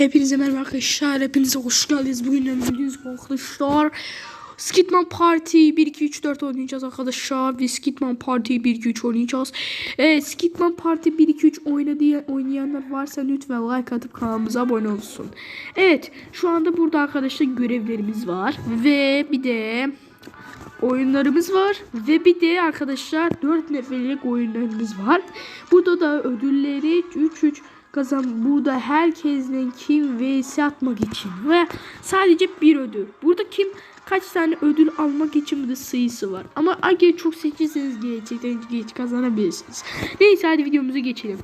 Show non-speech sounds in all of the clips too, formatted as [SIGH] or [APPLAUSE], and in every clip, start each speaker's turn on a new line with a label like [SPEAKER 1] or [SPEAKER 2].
[SPEAKER 1] Hepinize merhaba arkadaşlar. Hepinize hoş geldiniz. Bugün önümüzdeyiz arkadaşlar. Skitman Party 1 2 3 4 oynayacağız arkadaşlar. Biz Skitman Party 1 2 3 oynayacağız. Evet Skitman Party 1 2 3 oynadı oynayanlar varsa lütfen like atıp kanalımıza abone olsun. Evet şu anda burada arkadaşlar görevlerimiz var ve bir de oyunlarımız var ve bir de arkadaşlar 4 neferlik oyunlarımız var. Burada da ödülleri 3 3 kazan burada herkesin kim vs atmak için ve sadece bir ödül. Burada kim kaç tane ödül almak için burada sayısı var. Ama eğer çok seçirseniz gerçekten geç kazanabilirsiniz. Neyse hadi videomuza geçelim.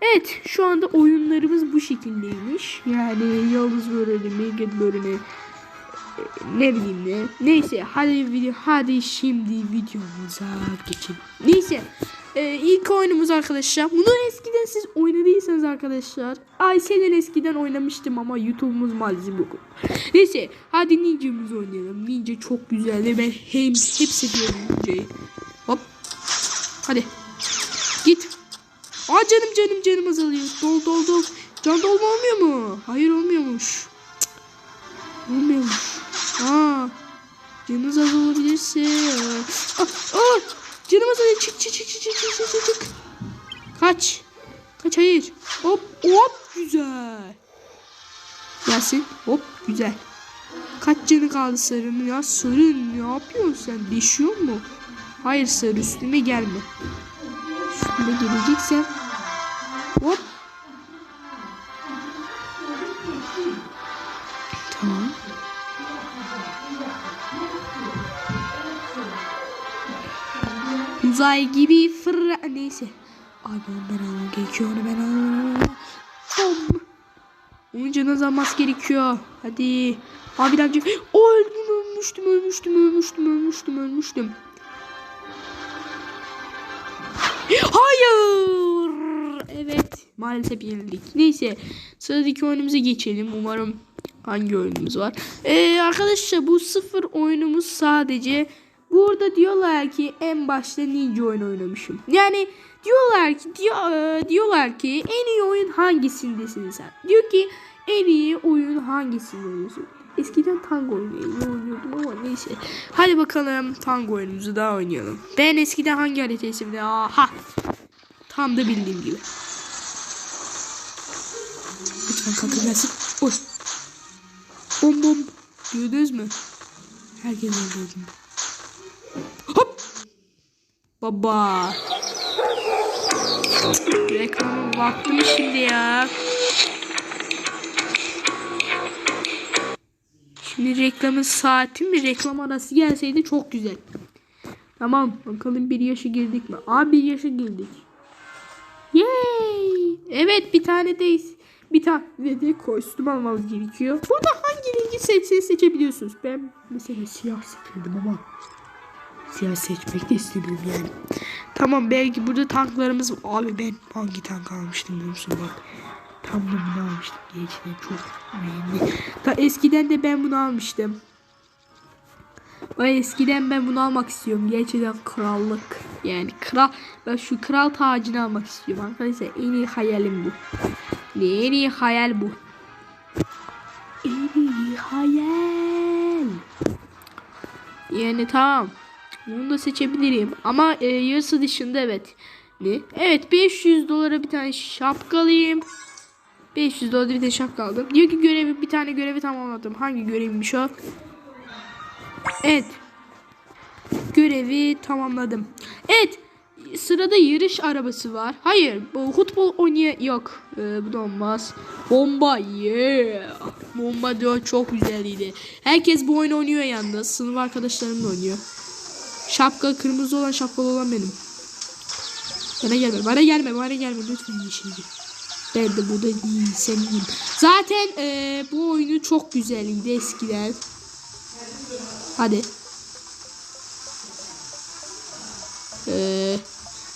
[SPEAKER 1] Evet şu anda oyunlarımız bu şekildeymiş. Yani Yıldız Böreni, Milget Böreni, ne bileyim ne. Neyse hadi video hadi şimdi videomuza geçelim. Neyse e, ilk oyunumuz arkadaşlar. Bunu eskiden siz oynadıysanız arkadaşlar. Ayşe'den eskiden oynamıştım ama YouTube'umuz maalesef yok. Neyse hadi Ninja'mızı oynayalım. Ninja çok güzel ve ben hem hep seviyorum Ninja'yı. Hop. Hadi. Git. Aa canım canım canım azalıyor. Dol dol dol. Can dolma olmuyor mu? Hayır olmuyormuş. Cık. Olmuyormuş. Aa. Canınız az olabilirse. Aa, aa, canım az olabilir. Çık çık çık çık çık çık çık çık. Kaç. Kaç hayır. Hop hop güzel. Gelsin. Hop güzel. Kaç canı kaldı sarının ya? Sarın ne yapıyorsun sen? Düşüyor mu? Hayır sarı üstüme gelme. Üstüme geleceksen. Uzay gibi fırla... Neyse. Abi ben gerekiyor. Onu ben almam. Bom. Onun canı gerekiyor. Hadi. Abi amca. O öldüm ölmüştüm ölmüştüm ölmüştüm ölmüştüm ölmüştüm. Hayır. Evet. Maalesef yenildik. Neyse. Sıradaki oyunumuza geçelim. Umarım hangi oyunumuz var. Ee, arkadaşlar bu sıfır oyunumuz sadece burada diyorlar ki en başta ninja oyun oynamışım. Yani diyorlar ki diyor, e, diyorlar ki en iyi oyun hangisindesin sen? Diyor ki en iyi oyun hangisinde oynuyorsun? Eskiden tango oynuyordum ama neyse. Hadi bakalım tango oyunumuzu daha oynayalım. Ben eskiden hangi haritayı sevdim? Aha. Tam da bildiğim gibi. Lütfen kalkın gelsin. Oy. Bom bom. Gördünüz mü? Herkes öldürdüm. Hop. Baba. Reklamın vakti şimdi ya? Şimdi reklamın saati mi? Reklam arası gelseydi çok güzel. Tamam bakalım bir yaşa girdik mi? Aa bir yaşa girdik. Yay! Evet bir tane de bir tane de kostüm almamız gerekiyor. Burada hangi rengi seçebiliyorsunuz. Ben mesela siyah seçirdim ama siyah seçmek de istemiyorum yani. Tamam belki burada tanklarımız abi ben hangi tank almıştım biliyor musun bak. Tam da bunu almıştım. Gerçekten çok beğendim. Ta eskiden de ben bunu almıştım. Ay eskiden ben bunu almak istiyorum. Gerçekten krallık. Yani kral ben şu kral tacını almak istiyorum arkadaşlar. En iyi hayalim bu. En iyi hayal bu. En iyi hayal. Yani tamam. Bunu da seçebilirim. Ama e, yarısı dışında evet. Ne? Evet 500 dolara bir tane şapka alayım. 500 dolara bir tane şapka aldım. Diyor ki görevi bir tane görevi tamamladım. Hangi görevmiş o? Evet. Görevi tamamladım. Evet. Sırada yarış arabası var. Hayır. Bu futbol oynaya yok. Ee, bu da olmaz. Bomba. Yeah. Bomba diyor çok güzeliydi. Herkes bu oyunu oynuyor yalnız. Sınıf arkadaşlarım da oynuyor. Şapka kırmızı olan şapkalı olan benim. Bana gelme. Bana gelme. Bana gelme. Lütfen yeşilci. Ben de burada değil. Senin. Zaten e, bu oyunu çok güzeliydi eskiden. Hadi. Eee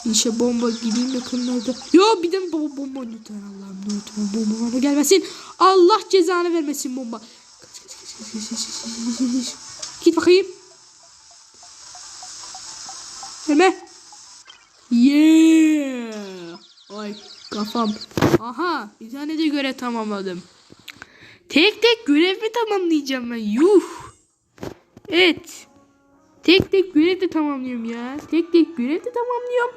[SPEAKER 1] İnşa bomba gideyim yakınlarda. Yo bir de baba bomba lütfen Allah'ım lütfen bomba bana gelmesin. Allah cezanı vermesin bomba. Kaç, kaç, kaç, kaç, kaç, kaç, kaç, kaç. Git bakayım. Gelme. Yeah. Ay kafam. Aha bir tane de görev tamamladım. Tek tek görev mi tamamlayacağım ben? Yuh. Evet. Tek tek görev de tamamlıyorum ya. Tek tek görev de tamamlıyorum.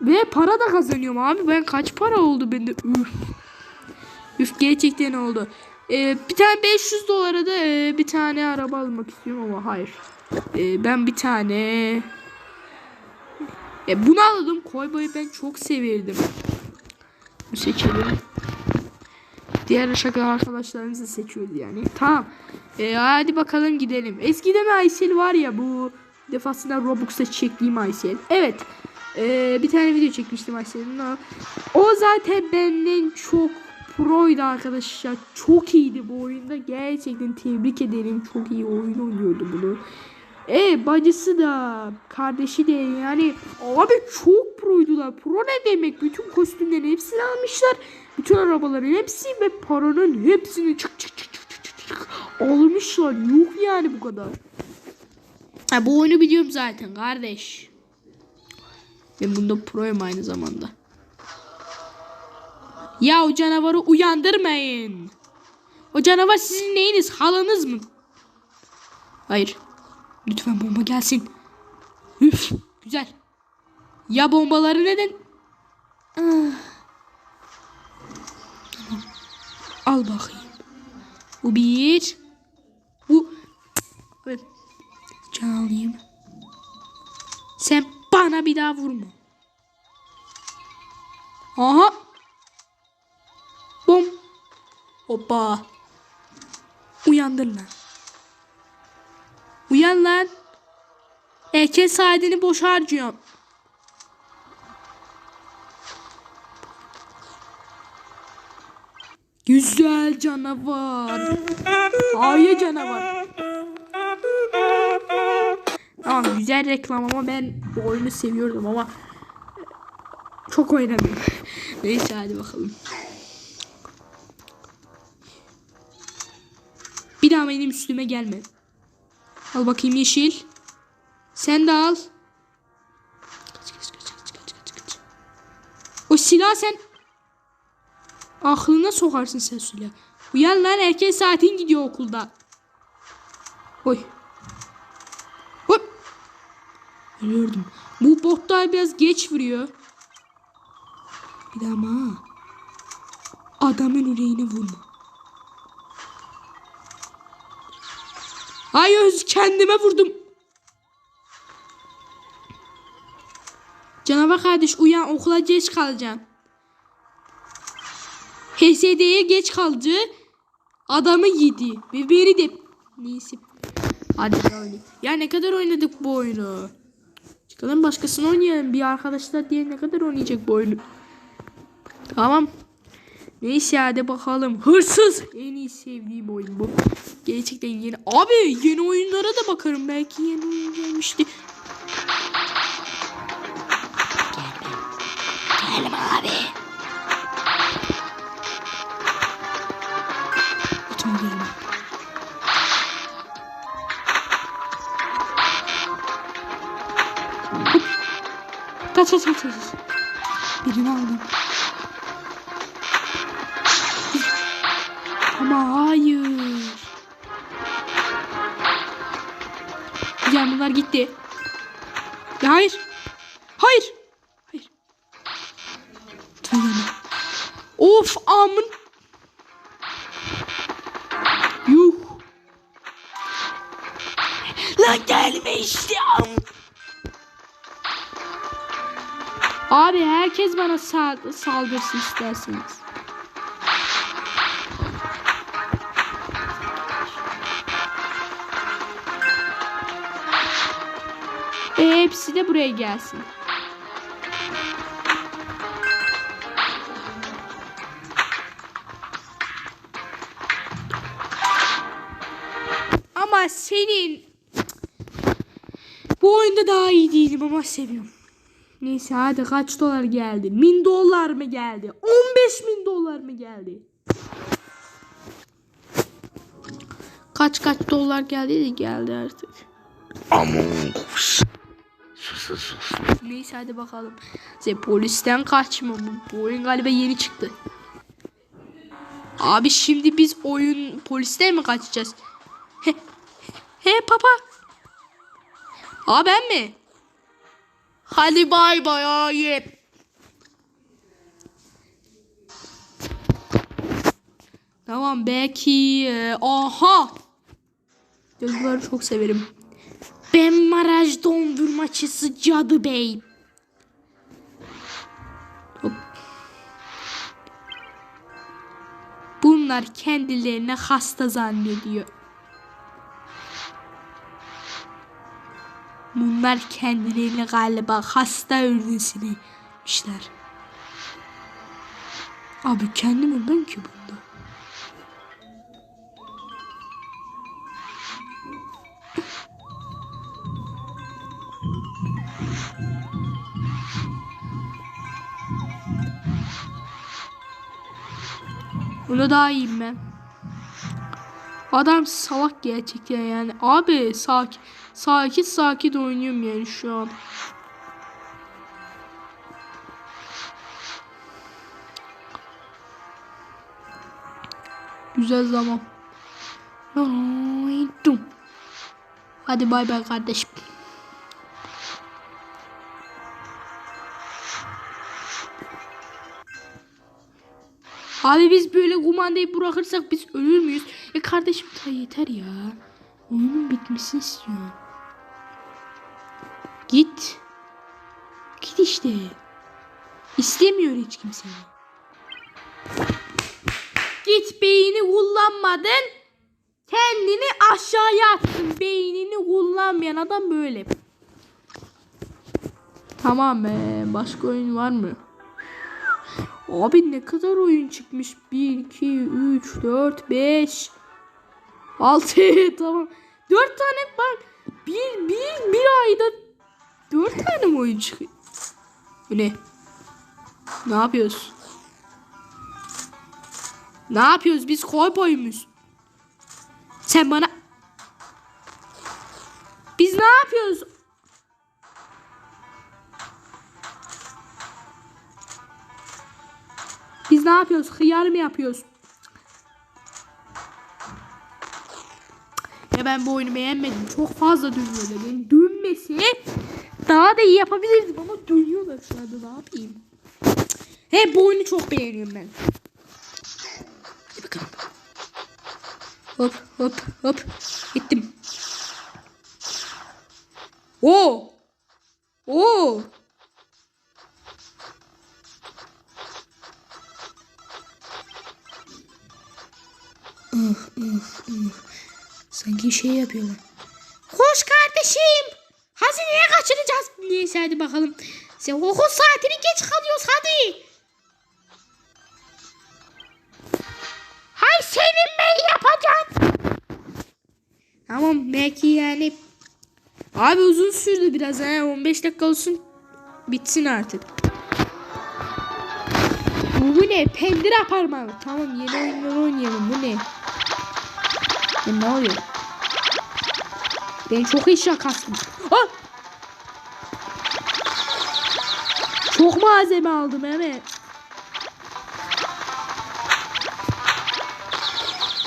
[SPEAKER 1] Ve para da kazanıyorum abi. Ben kaç para oldu bende? Üf. Üf gerçekten oldu. Ee, bir tane 500 dolara da e, bir tane araba almak istiyorum ama hayır. Ee, ben bir tane e, bunu aldım. Koyboyu ben çok severdim. Bu seçelim. Diğer şaka arkadaşlarımızı seçiyoruz yani. Tamam. E, hadi bakalım gidelim. Eskiden Aysel var ya bu defasında Robux'ta çektiğim Aysel. Evet. E, bir tane video çekmiştim Aysel'in. O zaten benden çok proydu arkadaşlar. Çok iyiydi bu oyunda. Gerçekten tebrik ederim. Çok iyi oyun oynuyordu bunu. E bacısı da kardeşi de yani abi çok proydular. Pro ne demek? Bütün kostümlerin hepsini almışlar. Bütün arabaların hepsi ve paranın hepsini çık çık çık çık çık çık almışlar. Yok yani bu kadar. Ha, bu oyunu biliyorum zaten kardeş. Ben bunda proyum aynı zamanda. Ya o canavarı uyandırmayın. O canavar sizin neyiniz? Halanız mı? Hayır. Lütfen bomba gelsin. Üf, güzel. Ya bombaları neden? Ah. Al bakayım. Bu bir. Bu. Ben can alayım. Sen bana bir daha vurma. Aha. Bom. Hoppa. Uyandır lan. Uyan lan. Erken saatini boş harcıyorum. Güzel canavar. Hayır canavar. Tamam güzel reklam ama ben bu oyunu seviyordum ama çok oynamıyorum. [LAUGHS] Neyse hadi bakalım. Bir daha benim üstüme gelme. Al bakayım yeşil. Sen de al. Kaç kaç kaç kaç kaç kaç kaç. O silah sen aklına sokarsın sen silah. Uyan lan erken saatin gidiyor okulda. Oy. Oy. Ölüyordum. Bu botlar biraz geç vuruyor. Bir daha ama. Adamın yüreğine vurma. Hayır kendime vurdum. Canavar kardeş uyan okula geç kalacağım. HSD'ye geç kaldı. Adamı yedi. Beni de... Neyse. Hadi oynayalım. Ya ne kadar oynadık bu oyunu. Çıkalım başkasını oynayalım. Bir arkadaşlar diye ne kadar oynayacak bu oyunu. Tamam. Neyse hadi bakalım. Hırsız. En iyi sevdiğim oyun bu. Gerçekten yeni. Abi yeni oyunlara da bakarım. Belki yeni oyun gelmişti. Gelme. Gelme abi. Lütfen gelme. Kaç kaç kaç kaç. Birini aldım. Gelme. Of amın. Yuh. Lan gelme işte am. Abi herkes bana sal- saldırsın isterseniz. E, hepsi de buraya gelsin. Senin bu oyunda daha iyi değilim ama seviyorum. Neyse hadi kaç dolar geldi? Min dolar mı geldi? 15 bin dolar mı geldi? Kaç kaç dolar geldi de geldi artık.
[SPEAKER 2] Among Us. Sus sus sus.
[SPEAKER 1] Neyse hadi bakalım. Size polisten kaçma bu. Bu oyun galiba yeni çıktı. Abi şimdi biz oyun polisten mi kaçacağız? He, he papa. Aa ben mi? Hadi bay bay abi. Tamam belki e, aha. Yazıları çok severim. Ben Maraj dondurmacısı Cadı Bey. Bunlar kendilerini hasta zannediyor. Bunlar kendilerini galiba hasta ördüsüneymişler. Abi kendim ben ki bunda. Buna daha iyiyim ben. Adam salak gerçekten yani. Abi sakin sakin sakin oynuyorum yani şu an. Güzel zaman. Hadi bay bay kardeşim. Abi biz böyle kumandayı bırakırsak biz ölür müyüz? E kardeşim ta yeter ya. Oyunun bitmesini istiyorum. Git. Git işte. İstemiyor hiç kimse. Git beyni kullanmadın. Kendini aşağıya attın. Beynini kullanmayan adam böyle. Tamam be. Başka oyun var mı? Abi ne kadar oyun çıkmış? 1, 2, 3, 4, 5, 6 tamam. 4 tane bak. Bir, bir, bir ayda 4 tane mi oyun çıkıyor? Ne? Ne yapıyoruz? Ne yapıyoruz? Biz kovboy muyuz? Sen bana... Biz ne yapıyoruz? Biz ne yapıyoruz? Hıyar mı yapıyoruz? Ya ben bu oyunu beğenmedim. Çok fazla dönüyorlar. Yani dönmesi daha da iyi yapabilirdim ama dönüyorlar şu anda. Ne yapayım? He bu oyunu çok beğeniyorum ben. Bakalım. Hop hop hop. Gittim. Oo. Oo. Sanki şey yapıyorlar. Koş kardeşim. Hazineye kaçıracağız. Neyse hadi bakalım. Sen okul saatini geç kalıyoruz hadi. Hay senin ben yapacağım. Tamam belki yani. Abi uzun sürdü biraz ha. 15 dakika olsun. Bitsin artık. Bu ne? Pendira parmağı. Tamam yeni oyunlar oynayalım. Bu ne? Ya ne oluyor? Ben çok eşya kastım. Ah! Çok malzeme aldım Mehmet.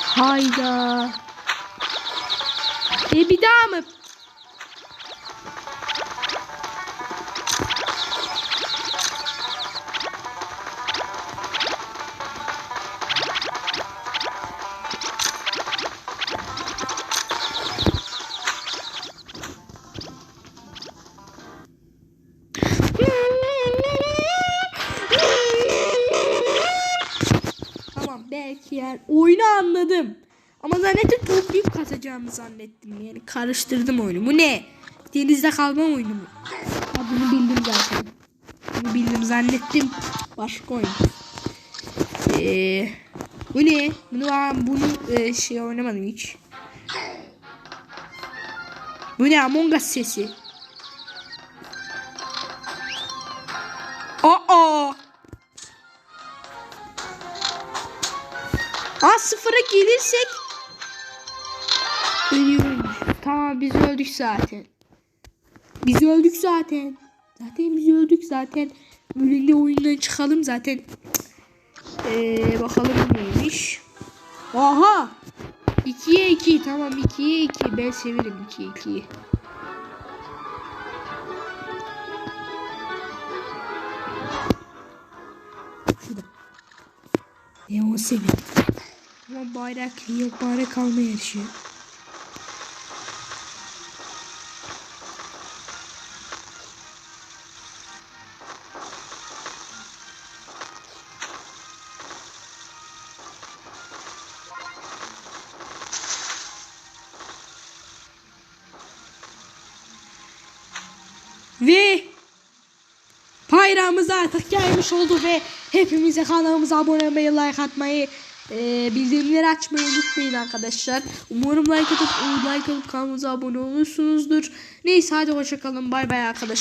[SPEAKER 1] Hayda. E bir daha mı? Toplayıp kaçacağımı zannettim. Yani karıştırdım oyunu. Bu ne? Denizde kalma oyunu mu? Ha, bunu bildim zaten. Bunu bildim zannettim. Başka oyun. Ee, bu ne? Bunu ben bunu e, şey oynamadım hiç. Bu ne? Among Us sesi. Aa! Aa sıfıra gelirsek. Tamam biz öldük zaten. Biz öldük zaten. Zaten biz öldük zaten. Ölünde oyundan çıkalım zaten. Ee, bakalım neymiş. Aha. 2'ye 2 tamam 2'ye 2 ben severim 2'ye 2'yi. Şurada. Leon severim. Ama bayrak yok bayrak alma yarışı. Bayrağımız artık gelmiş oldu ve hepimize kanalımıza abone olmayı, like atmayı, e, bildirimleri açmayı unutmayın arkadaşlar. Umarım like atıp, like atıp kanalımıza abone olursunuzdur. Neyse hadi hoşçakalın. Bay bay arkadaşlar.